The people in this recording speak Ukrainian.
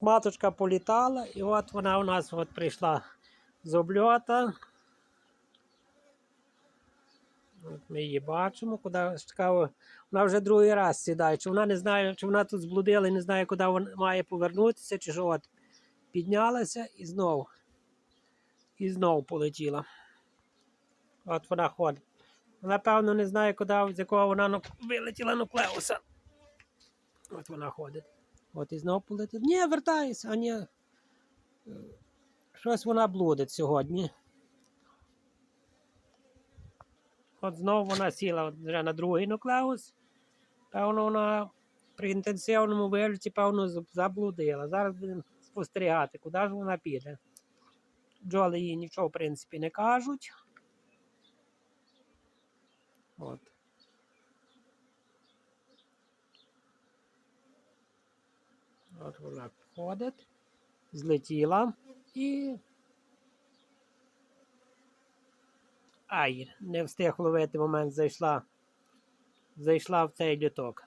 Маточка політала, і от вона у нас от прийшла з обльота. От ми її бачимо, куди цікаво. Вона вже другий раз сідає. Чи вона не знає, чи вона тут зблудила і не знає, куди вона має повернутися, чи що от піднялася і знову. І знову полетіла. От вона ходить. Вона, певно, не знає, куди, з якого вона вилетіла нуклеуса. От вона ходить. От і знову полетить. Ні, вертайся, а ні. Щось вона блудить сьогодні. От знову вона сіла вже на другий нуклеус. Певно, вона при інтенсивному вильоті, певно, заблудила. Зараз будемо спостерігати, куди ж вона піде. Бджоли їй нічого, в принципі, не кажуть. От. От вона входить, злетіла і. Ай, не встиг ловити момент, зайшла. Зайшла в цей літок.